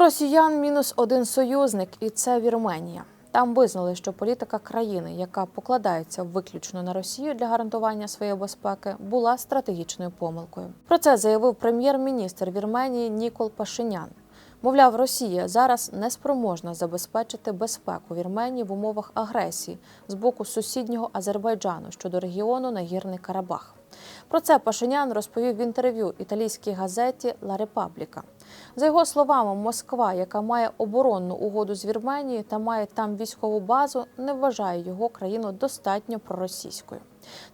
росіян мінус один союзник, і це Вірменія. Там визнали, що політика країни, яка покладається виключно на Росію для гарантування своєї безпеки, була стратегічною помилкою. Про це заявив прем'єр-міністр Вірменії Нікол Пашинян. Мовляв, Росія зараз не спроможна забезпечити безпеку Вірменії в умовах агресії з боку сусіднього Азербайджану щодо регіону Нагірний Карабах. Про це Пашинян розповів в інтерв'ю італійській газеті Ла Репабліка. За його словами, Москва, яка має оборонну угоду з Вірменією та має там військову базу, не вважає його країну достатньо проросійською.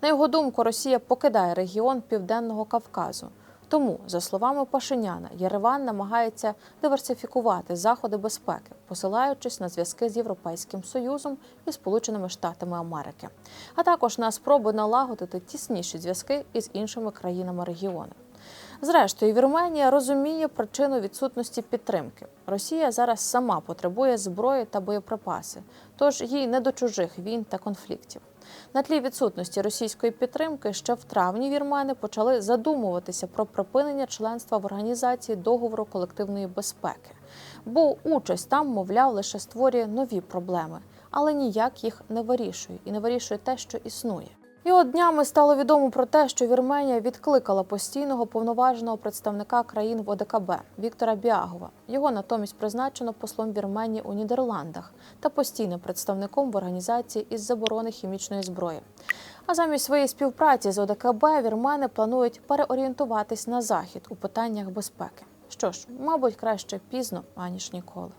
На його думку, Росія покидає регіон Південного Кавказу. Тому, за словами Пашиняна, Єреван намагається диверсифікувати заходи безпеки, посилаючись на зв'язки з Європейським Союзом і Сполученими Штатами Америки, а також на спроби налагодити тісніші зв'язки із іншими країнами регіону. Зрештою, Вірменія розуміє причину відсутності підтримки. Росія зараз сама потребує зброї та боєприпаси, тож їй не до чужих війн та конфліктів. На тлі відсутності російської підтримки ще в травні вірмени почали задумуватися про припинення членства в організації договору колективної безпеки, бо участь там, мовляв, лише створює нові проблеми, але ніяк їх не вирішує і не вирішує те, що існує. І от днями стало відомо про те, що Вірменія відкликала постійного повноваженого представника країн в ОДКБ Віктора Біагова. Його натомість призначено послом Вірменії у Нідерландах та постійним представником в організації із заборони хімічної зброї. А замість своєї співпраці з ОДКБ вірмени планують переорієнтуватись на захід у питаннях безпеки. Що ж, мабуть, краще пізно аніж ніколи.